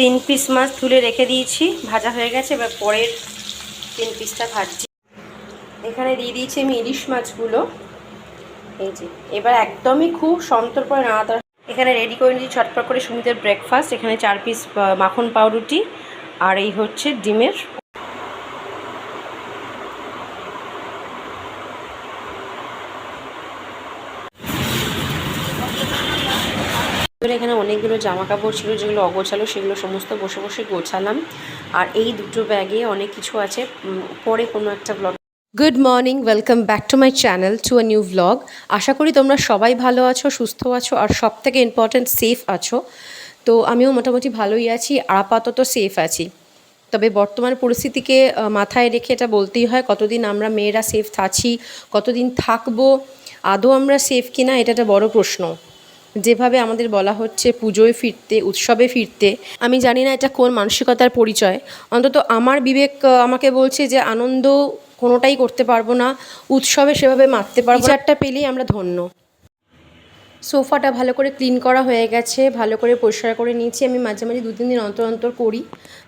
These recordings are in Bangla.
তিন পিস মাছ তুলে রেখে দিয়েছি, ভাজা হয়ে গেছে, এবার পরের তিন পিসটা ভাজছি। এখানে দিয়ে দিয়েছি আমি ইলিশ মাছগুলো। এই যে, এবার একদমই খুব সন্তর্পণে নাড়াতাড়া এখানে রেডি করে নিয়েছি ছটপট করে সুমিতের ব্রেকফাস্ট এখানে চার পিস মাখন পাউরুটি, আর এই হচ্ছে ডিমের এবার এখানে অনেকগুলো জামা কাপড় ছিল, যেগুলো অগোছালো, সেগুলো সমস্ত বসে বসে গোছালাম। আর এই দুটো ব্যাগে অনেক কিছু আছে। পরে কোনো একটা vlog good morning welcome back to my channel to a new vlog আশা করি তোমরা সবাই ভালো আছো, সুস্থ আছো, আর সব থেকে ইম্পর্ট্যান্ট সেফ আছো। তো আমিও মোটামুটি ভালোই আছি, আপাতত সেফ আছি। তবে বর্তমান পরিস্থিতিকে মাথায় রেখে এটা বলতেই হয়, কতদিন আমরা মেয়েরা সেফ আছি কতদিন থাকব, আদৌ আমরা সেফ কিনা, এটা একটা বড় প্রশ্ন। যেভাবে আমাদের বলা হচ্ছে পুজোয় ফিরতে, উৎসবে ফিরতে, আমি জানি না এটা কোন মানসিকতার পরিচয়। অন্তত আমার বিবেক আমাকে বলছে যে আনন্দ কোনোটাই করতে পারব না, উৎসবে সেভাবে মারতে পারব চারটা পেলেই আমরা ধন্য। সোফাটা ভালো করে ক্লিন করা হয়ে গেছে, ভালো করে পরিষ্কার করে নিয়েছি। আমি মাঝে মাঝে দু তিন দিন অন্তর অন্তর করি।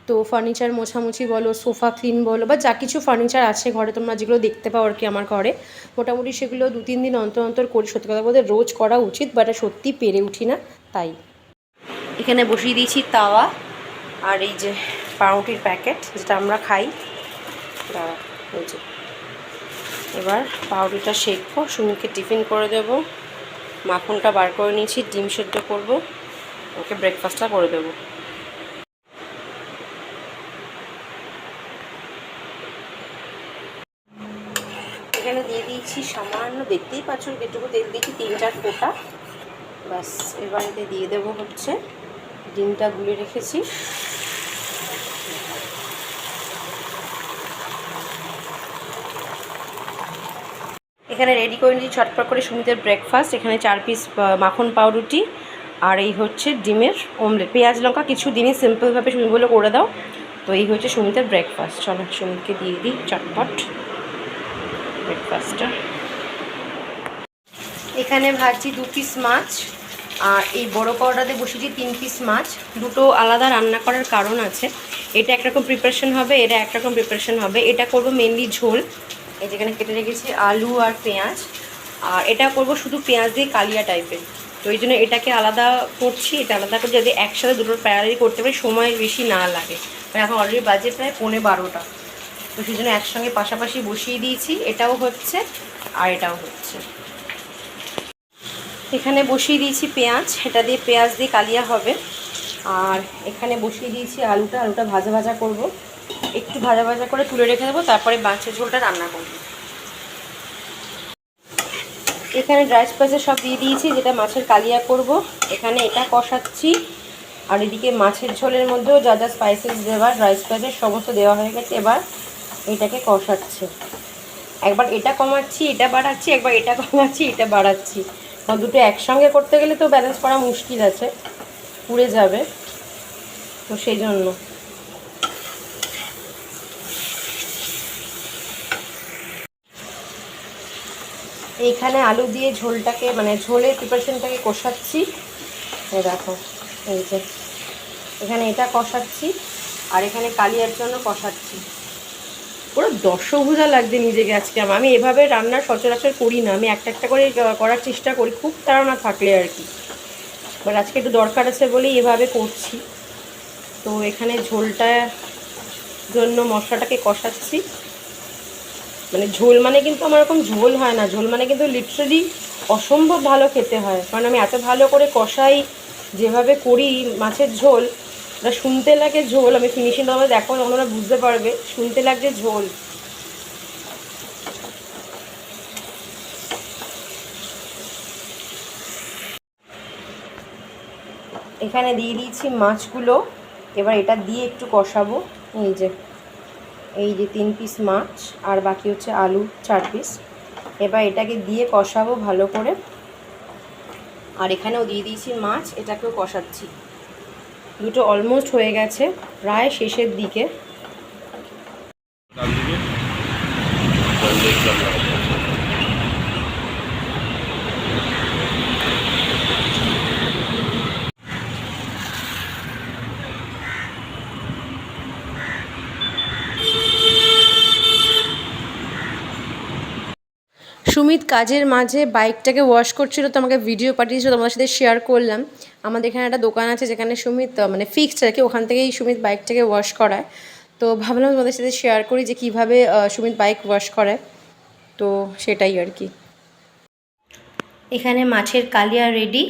তো ফার্নিচার মোছামুছি বলো সোফা ক্লিন বলো, বা যা কিছু ফার্নিচার আছে ঘরে তোমরা যেগুলো দেখতে পাও আর কি আমার ঘরে, মোটামুটি সেগুলো দু, তিন দিন অন্তর অন্তর করি। সত্যি কথা বলতে রোজ করা উচিত বাট সত্যি পেরে উঠি না, তাই। এখানে বসিয়ে দিয়েছি তাওয়া আর এই যে পাউরুটির প্যাকেট যেটা আমরা খাই। যে। এবার পাউরুটিটা শেখবো সুমিকে টিফিন করে দেব। মাখনটা বার করে নিয়েছি, ডিম সেদ্ধ করব। ওকে ব্রেকফাস্টটা করে দেবো। এখানে দিয়ে দিয়েছি সামান্য দেখতেই পাচ্ছ যেটুকু তেল দিয়েছি তিন চার ফোঁটা। ব্যাস, এবার দিয়ে দেবো হচ্ছে ডিমটা গুলে রেখেছি। এখানে রেডি করে নিয়েছি ছটপট করে সুমিতের ব্রেকফাস্ট এখানে চার পিস মাখন পাউরুটি আর এই হচ্ছে ডিমের অমলেট পেঁয়াজ লঙ্কা কিছু দিনই সিম্পলভাবে সুমি বলে করে দাও। তো এই হচ্ছে সুমিতের ব্রেকফাস্ট চলো সুমিতকে দিয়ে দিই চটপট। ব্রেকফাস্টটা এখানে ভাজছি দু পিস মাছ, আর এই বড় কড়াতে বসেছি তিন পিস মাছ। দুটো আলাদা রান্না করার কারণ আছে। এটা একরকম প্রিপারেশন হবে, এটা একরকম প্রিপারেশন হবে। এটা করব মেনলি ঝোল, এই যেখানে কেটে রেখেছি আলু আর পেঁয়াজ। আর এটা করব শুধু পেঁয়াজ দিয়ে কালিয়া টাইপের তো এই জন্য এটাকে আলাদা করছি, এটা আলাদা করে যদি একসাথে দুটোর প্যারালি করতে পারি, সময় বেশি না লাগে। মানে এখন অলরেডি বাজে প্রায় পৌনে বারোটা। তো সেই জন্য একসঙ্গে পাশাপাশি বসিয়ে দিয়েছি, এটাও হচ্ছে আর এটাও হচ্ছে। এখানে বসিয়ে দিয়েছি পেঁয়াজ এটা দিয়ে পেঁয়াজ দিয়ে কালিয়া হবে। আর এখানে বসিয়ে দিয়েছি আলুটা আলুটা ভাজা ভাজা করব। একটু ভাজা ভাজা করে তুলে রেখে দেবো, তারপরে মাছের ঝোলটা রান্না করব। এখানে ড্রাই স্পাইসেস সব দিয়ে দিয়েছি, যেটা মাছের কালিয়া করব। এখানে এটা কষাচ্ছি। আর এদিকে মাছের ঝোলের মধ্যেও যা যা স্পাইসেস দেওয়ার ড্রাই স্পাইসেস সমস্ত দেওয়া হয়ে গেছে। এবার এটাকে কষাচ্ছে। একবার এটা কমাচ্ছি, এটা বাড়াচ্ছি, একবার এটা কমাচ্ছি, এটা বাড়াচ্ছি। কারণ দুটো একসঙ্গে করতে গেলে তো ব্যালেন্স করা মুশকিল আছে, পুড়ে যাবে। তো সেই জন্য। এইখানে আলু দিয়ে ঝোলটাকে মানে ঝোলের প্রিপারেশনটাকে কষাচ্ছি। দেখো, এই যে। এখানে এটা কষাচ্ছি, আর এখানে কালিয়ার জন্য কষাচ্ছি। পুরো দশভুজা লাগছে নিজেকে আজকে আমি এভাবে রান্না সচরাচর করি না, আমি একটা একটা করে করার চেষ্টা করি, খুব তাড়া না থাকলে আর কি। বাট আজকে একটু দরকার আছে বলেই এভাবে করছি। তো এখানে ঝোলটা জন্য মশলাটাকে কষাচ্ছি। মানে ঝোল মানে কিন্তু আমার এরকম ঝোল হয় না। ঝোল মানে কিন্তু লিটারালি অসম্ভব ভালো খেতে হয়। কারণ আমি এত ভালো করে কষাই, যেভাবে করি মাছের ঝোল ওটা শুনতে লাগে ঝোল, আমি ফিনিশিং তোমাদের দেখো ওরা বুঝতে পারবে। শুনতে লাগছে ঝোল। এখানে দিয়ে দিয়েছি মাছগুলো। এবার এটা দিয়ে একটু কষাবো। এই যে এই যে তিন পিস মাছ, আর বাকি হচ্ছে আলু চার পিস এবার এটাকে দিয়ে কষাবো ভালো করে। আর এখানেও দিয়ে দিয়েছি মাছ, এটাকেও কষাচ্ছি। দুটো অলমোস্ট হয়ে গেছে, প্রায় শেষের দিকে। সুমিত, কাজের মাঝে বাইকটাকে ওয়াশ করছিল, তো আমাকে ভিডিও পাঠিয়েছিল, তোমাদের সাথে শেয়ার করলাম। আমাদের এখানে একটা দোকান আছে যেখানে সুমিত মানে ফিক্সড আর কি, ওখান থেকেই সুমিত বাইকটাকে ওয়াশ করায়। তো ভাবলাম তোমাদের সাথে শেয়ার করি যে কীভাবে সুমিত বাইক ওয়াশ করে তো সেটাই আর কি। এখানে মাছের কালিয়া রেডি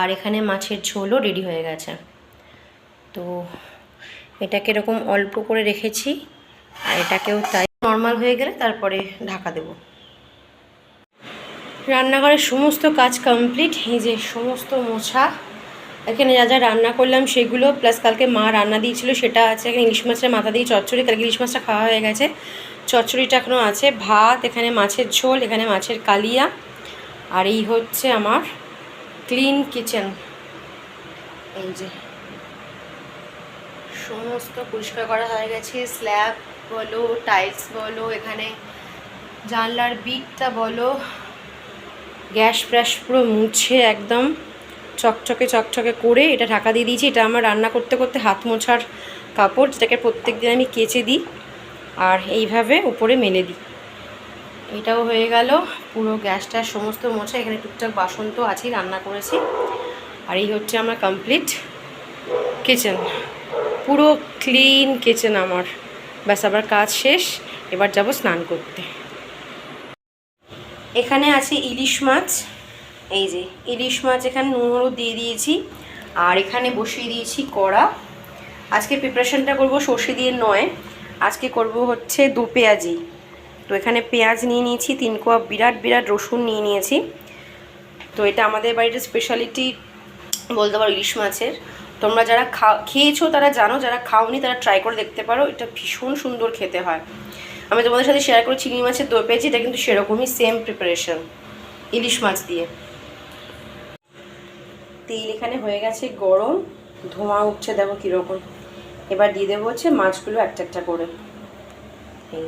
আর এখানে মাছের ঝোলও রেডি হয়ে গেছে। তো এটাকে এরকম অল্প করে রেখেছি, আর এটাকেও তাই নর্মাল হয়ে গেলে তারপরে ঢাকা দেব। রান্নাঘরের সমস্ত কাজ কমপ্লিট এই যে সমস্ত মোছা, এখানে যা যা রান্না করলাম সেগুলো প্লাস কালকে মা রান্না দিয়েছিল, সেটা আছে, এখানে ইলিশ মাছের মাথা দিয়ে চচ্চড়ি, কালকে ইলিশ মাছটা খাওয়া হয়ে গেছে। চচ্চড়িটা এখনও আছে, ভাত, এখানে মাছের ঝোল, এখানে মাছের কালিয়া, আর এই হচ্ছে আমার ক্লিন কিচেন এই যে সমস্ত পরিষ্কার করা হয়ে গেছে স্ল্যাব বলো টাইলস বলো, এখানে জানলার বিটটা বলো গ্যাস ফ্র্যাশ পুরো মুছে একদম চকচকে চকচকে করে এটা ঢাকা দিয়ে দিয়েছি। এটা আমার রান্না করতে করতে হাত মোছার কাপড়, যেটাকে প্রত্যেক দিন আমি কেচে দিই আর এইভাবে উপরে মেলে দিই। এটাও হয়ে গেল, পুরো গ্যাসটা সমস্ত মোছা, এখানে টুকটাক বাসন তো আছেই, রান্না করেছি। আর এই হচ্ছে আমার কমপ্লিট কিচেন পুরো ক্লিন কিচেন আমার। ব্যাস, আবার কাজ শেষ, এবার যাব স্নান করতে। এখানে আছে ইলিশ মাছ। এই যে, ইলিশ মাছ এখানে নুন, হলুদ দিয়ে দিয়েছি। আর এখানে বসিয়ে দিয়েছি কড়া। আজকে প্রিপারেশনটা করব সর্ষে দিয়ে নয়। আজকে করব হচ্ছে দু পেঁয়াজি। তো এখানে পেঁয়াজ নিয়ে নিয়েছি, তিন কোয়া বিরাট বিরাট রসুন নিয়ে নিয়েছি। তো এটা আমাদের বাড়ির স্পেশালিটি বলতে পারো ইলিশ মাছের। তোমরা যারা খা, খেয়েছো, তারা জানো, যারা খাওনি, তারা ট্রাই করে দেখতে পারো। এটা ভীষণ সুন্দর খেতে হয়। আমি তোমাদের সাথে শেয়ার করে চিংড়ি মাছের দই পেয়েছি এটা কিন্তু সেরকমই সেম প্রিপারেশন ইলিশ মাছ দিয়ে। তেল এখানে হয়ে গেছে গরম, ধোঁয়া উঠছে দেখো কীরকম। এবার দিয়ে দেবো হচ্ছে মাছগুলো একটা একটা করে। এই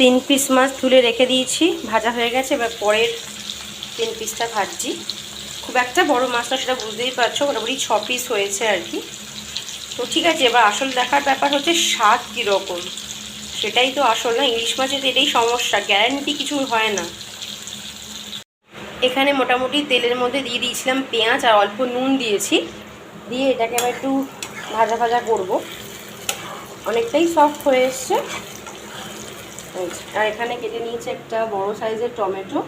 তিন পিস মাছ তুলে রেখে দিয়েছি, ভাজা হয়ে গেছে, এবার পরের তিন পিসটা ভাজছি। খুব একটা বড় মাছটা সেটা বুঝতেই পারছ, মোটামুটি ছ পিস হয়েছে আর কি। তো ঠিক আছে, এবার আসল দেখার ব্যাপার হচ্ছে স্বাদ কীরকম। সেটাই তো আসল না, ইলিশ মাছের এটাই সমস্যা গ্যারান্টি কিছু হয় না। এখানে মোটামুটি তেলের মধ্যে দিয়ে দিয়েছিলাম পেঁয়াজ আর অল্প নুন দিয়েছি। দিয়ে এটাকে আবার একটু ভাজা ভাজা করব। অনেকটাই সফট হয়ে এসছে। আর এখানে কেটে নিয়েছে একটা বড় সাইজের টমেটো।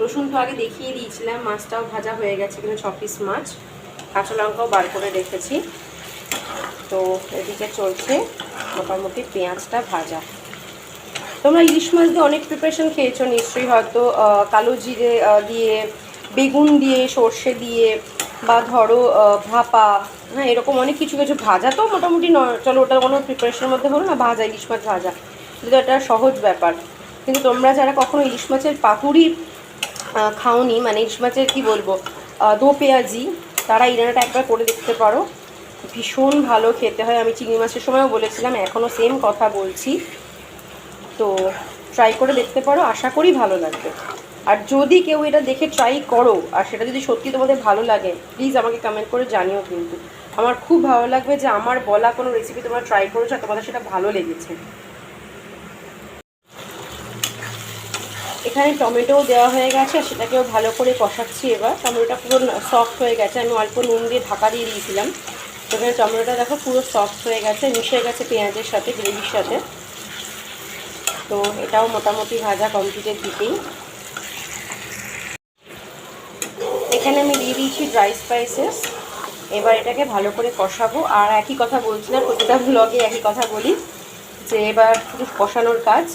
রসুন তো আগে দেখিয়ে দিয়েছিলাম, মাছটাও ভাজা হয়ে গেছে এখানে ছ পিস মাছ। কাঁচা লঙ্কাও বার করে রেখেছি। তো এদিকে চলছে মোটামুটি পেঁয়াজটা ভাজা। তোমরা ইলিশ মাছ দিয়ে অনেক প্রিপারেশন খেয়েছো নিশ্চয়ই হয়তো। কালো জিরে দিয়ে, বেগুন দিয়ে, সর্ষে দিয়ে বা ধরো ভাপা হ্যাঁ এরকম অনেক কিছু কিছু ভাজা তো মোটামুটি চলো ওটার কোনো প্রিপারেশনের মধ্যে হলো না, ভাজা, ইলিশ মাছ ভাজা। কিন্তু এটা সহজ ব্যাপার। কিন্তু তোমরা যারা কখনো ইলিশ মাছের পাতুরি খাওনি মানে ইলিশ মাছের কী বলব দো পেঁয়াজি, তারা এই রান্নাটা একবার করে দেখতে পারো। ভীষণ ভালো খেতে হয়। আমি চিংড়ি মাছের সময়ও বলেছিলাম এখনও সেম কথা বলছি। তো ট্রাই করে দেখতে পারো, আশা করি ভালো লাগবে। আর যদি কেউ এটা দেখে ট্রাই করো, আর সেটা যদি সত্যি তোমাদের ভালো লাগে প্লিজ আমাকে কমেন্ট করে জানিও কিন্তু। আমার খুব ভালো লাগবে যে আমার বলা কোনো রেসিপি তোমরা ট্রাই করেছ তোমাদের সেটা ভালো লেগেছে। এখানে টমেটোও দেওয়া হয়ে গেছে, আর সেটাকেও ভালো করে কষাচ্ছি এবার। টমেটোটা পুরো সফট হয়ে গেছে, আমি অল্প নুন দিয়ে ঢাকা দিয়ে দিয়েছিলাম। এখানে টমেটোটা দেখো পুরো সফট হয়ে গেছে, মিশে গেছে পেঁয়াজের সাথে, গ্রেভির সাথে। তো এটাও মোটামুটি ভাজা কমপ্লিটের দিকেই। এখানে আমি দিয়ে দিয়েছি ড্রাই স্পাইসেস এবার এটাকে ভালো করে কষাবো। আর একই কথা বলছিলাম প্রতিটা ব্লগে একই কথা বলি। যে এবার শুধু কষানোর কাজ।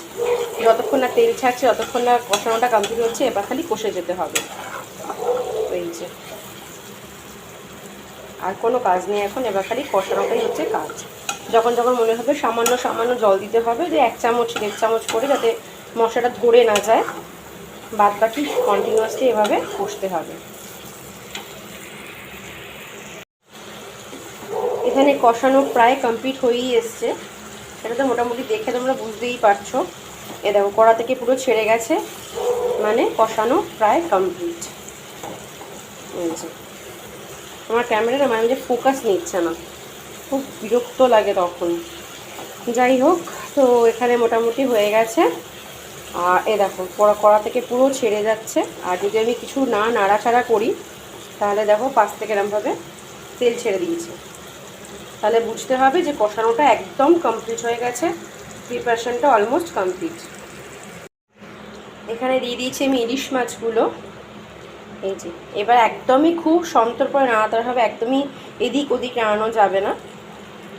যতক্ষণ না তেল ছাড়ছে যতক্ষণ না কষানোটা কমপ্লিট হচ্ছে, এবার খালি কষে যেতে হবে। এই যে। আর কোনো কাজ নেই এখন, এবার খালি কষানোটাই হচ্ছে কাজ। যখন যখন মনে হবে সামান্য সামান্য জল দিতে হবে, যে এক চামচ, দেড় চামচ করে যাতে মশলাটা ধরে না যায় বাদ বাকি কন্টিনিউয়াসলি এভাবে কষতে হবে। এখানে কষানো প্রায় কমপ্লিট হয়েই এসছে। সেটা তো মোটামুটি দেখে তোমরা বুঝতেই পারছ। এ দেখো, কড়া থেকে পুরো ছেড়ে গেছে মানে কষানো প্রায় কমপ্লিট আমার ক্যামেরাটা মানে যে ফোকাস নিচ্ছে না। খুব বিরক্ত লাগে তখন। যাই হোক, তো এখানে মোটামুটি হয়ে গেছে। আর এ দেখো, কড়া কড়া থেকে পুরো ছেড়ে যাচ্ছে। আর যদি আমি কিছু না নাড়াচাড়া করি, তাহলে দেখো পাশ থেকে এরমভাবে তেল ছেড়ে দিয়েছে। তাহলে বুঝতে হবে যে কষানোটা একদম কমপ্লিট হয়ে গেছে। প্রিপারেশনটা অলমোস্ট কমপ্লিট এখানে দিয়ে দিয়েছি আমি ইলিশ মাছগুলো। এই যে, এবার একদমই খুব সন্তর্পণে নাড়াতে হবে, একদমই এদিক ওদিক নাড়ানো যাবে না।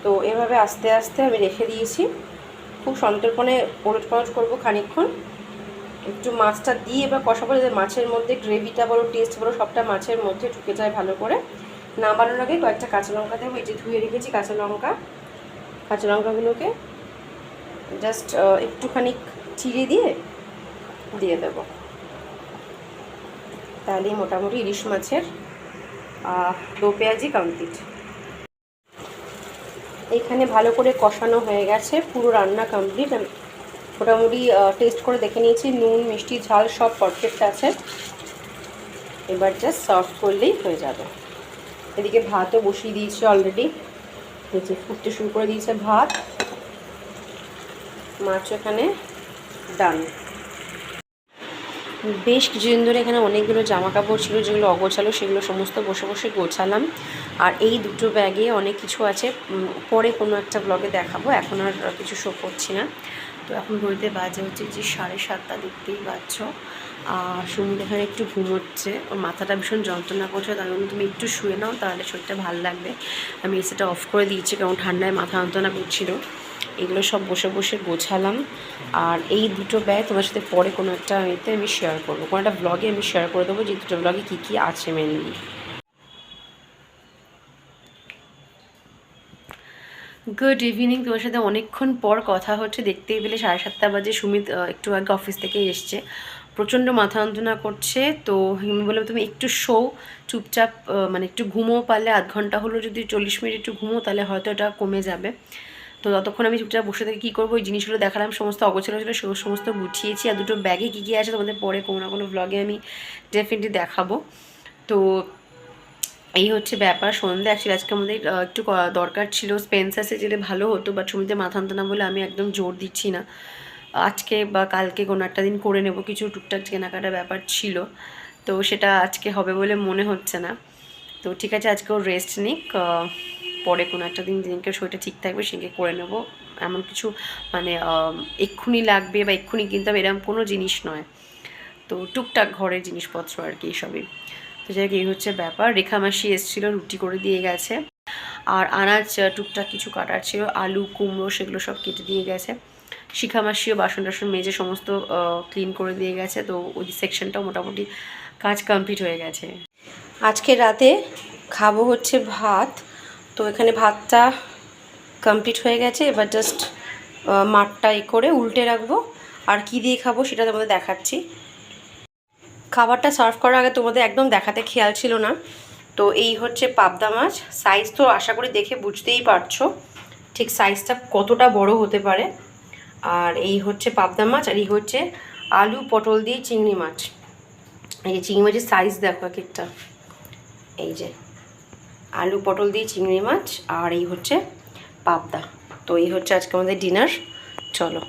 তো এভাবে আস্তে আস্তে আমি রেখে দিয়েছি। খুব সন্তর্পণে ওলট পালট করব খানিকক্ষণ। একটু মাছটা দিয়ে এবার কষাবো, যাতে মাছের মধ্যে গ্রেভিটা বলো টেস্ট বলো, সবটা মাছের মধ্যে ঢুকে যায় ভালো করে। নামানোর আগে কয়েকটা কাঁচা লঙ্কা দেবো, এই যে ধুয়ে রেখেছি কাঁচা লঙ্কা। কাঁচা লঙ্কাগুলোকে জাস্ট একটুখানি চিড়ে দিয়ে দিয়ে দেবো। তাহলেই মোটামুটি ইলিশ মাছের দো পেঁয়াজি কমপ্লিট এখানে ভালো করে কষানো হয়ে গেছে, পুরো রান্না কমপ্লিট মোটামুটি টেস্ট করে দেখে নিয়েছি, নুন, মিষ্টি, ঝাল সব পারফেক্ট আছে। এবার জাস্ট সার্ভ করলেই হয়ে যাবে। এদিকে ভাতও বসিয়ে দিয়েছে অলরেডি নিচে ফুটতে শুরু করে দিয়েছে ভাত। মাছ এখানে ডান বেশ কিছুদিন ধরে এখানে অনেকগুলো জামা কাপড় ছিল, যেগুলো অগোছালো, সেগুলো সমস্ত বসে বসে গোছালাম। আর এই দুটো ব্যাগে অনেক কিছু আছে। পরে কোনো একটা ব্লগে দেখাবো। এখন আর কিছু শো করছি না। তো এখন ঘড়িতে বাজে হচ্ছে যে সাড়ে সাতটা দেখতেই পাচ্ছ। আর সুমিত এখানে একটু ঘুমোচ্ছে। ওর মাথাটা ভীষণ যন্ত্রণা করছে, তার জন্য তুমি একটু শুয়ে নাও, তাহলে শরীরটা ভালো লাগবে। আমি এসিটা অফ করে দিয়েছি, কারণ ঠান্ডায় মাথা যন্ত্রণা করছিল। এগুলো সব বসে বসে গোছালাম। আর এই দুটো ব্যয় তোমার সাথে পরে কোনো একটা এতে আমি শেয়ার করব। কোনো একটা ব্লগে আমি শেয়ার করে দেবো যে দুটো ব্লগে কী কী আছে মেনলি গুড ইভিনিং তোমার সাথে অনেকক্ষণ পর কথা হচ্ছে। দেখতেই পেলে সাড়ে সাতটা বাজে। সুমিত একটু আগে অফিস থেকে এসছে। প্রচণ্ড মাথা যন্ত্রণা করছে। তো আমি বললাম, তুমি একটু শো চুপচাপ মানে একটু ঘুমো পারলে আধ ঘণ্টা হলো যদি চল্লিশ মিনিট একটু ঘুমো তাহলে হয়তো এটা কমে যাবে। তো ততক্ষণ আমি চুপচাপ বসে থেকে কী করব? ওই জিনিসগুলো দেখালাম, সমস্ত অগোছালো ছিল সমস্ত গুছিয়েছি। আর দুটো ব্যাগে কী কী আছে তোমাদের পরে কোনো না কোনো ব্লগে আমি ডেফিনেটলি দেখাবো। তো এই হচ্ছে ব্যাপার। সন্ধ্যে অ্যাকচুয়ালি আজকে আমাদের একটু দরকার ছিল। স্পেন্সার্সে যেতে ভালো হতো বাট সুমিতে মাথা আনতো না বলে আমি একদম জোর দিচ্ছি না। আজকে বা কালকে কোনো একটা দিন করে নেব। কিছু টুকটাক কেনাকাটার ব্যাপার ছিল। তো সেটা আজকে হবে বলে মনে হচ্ছে না। তো ঠিক আছে, আজকে ওর রেস্ট নিক। পরে কোনো একটা দিন যেদিনকে শরীরটা ঠিক থাকবে সেদিনকে করে নেব। এমন কিছু মানে এক্ষুনি লাগবে বা এক্ষুনি কিনতে এরকম কোনো জিনিস নয়। তো টুকটাক ঘরের জিনিসপত্র আর কি সবই। তো যাই এই হচ্ছে ব্যাপার। রেখা মাসি এসেছিল, রুটি করে দিয়ে গেছে। আর আনাজ টুকটাক কিছু কাটার ছিল, আলু, কুমড়ো সেগুলো সব কেটে দিয়ে গেছে। শিখা মাসিও বাসন টাসন মেজে সমস্ত ক্লিন করে দিয়ে গেছে। তো ওই সেকশনটাও মোটামুটি কাজ কমপ্লিট হয়ে গেছে। আজকে রাতে খাব হচ্ছে ভাত। তো এখানে ভাতটা কমপ্লিট হয়ে গেছে। এবার জাস্ট মাঠটা এ করে উল্টে রাখব। আর কি দিয়ে খাব সেটা তোমাদের দেখাচ্ছি। খাবারটা সার্ভ করার আগে তোমাদের একদম দেখাতে খেয়াল ছিল না। তো এই হচ্ছে পাবদা মাছ। সাইজ তো আশা করি দেখে বুঝতেই পারছ। ঠিক সাইজটা কতটা বড় হতে পারে। আর এই হচ্ছে পাবদা মাছ আর এই হচ্ছে আলু পটল দিয়ে চিংড়ি মাছ। এই যে চিংড়ি মাছের সাইজ দেখো এক একটা। এই যে আলু পটল দিয়ে চিংড়ি মাছ আর এই হচ্ছে পাবদা। তো এই হচ্ছে আজকে আমাদের ডিনার চলো।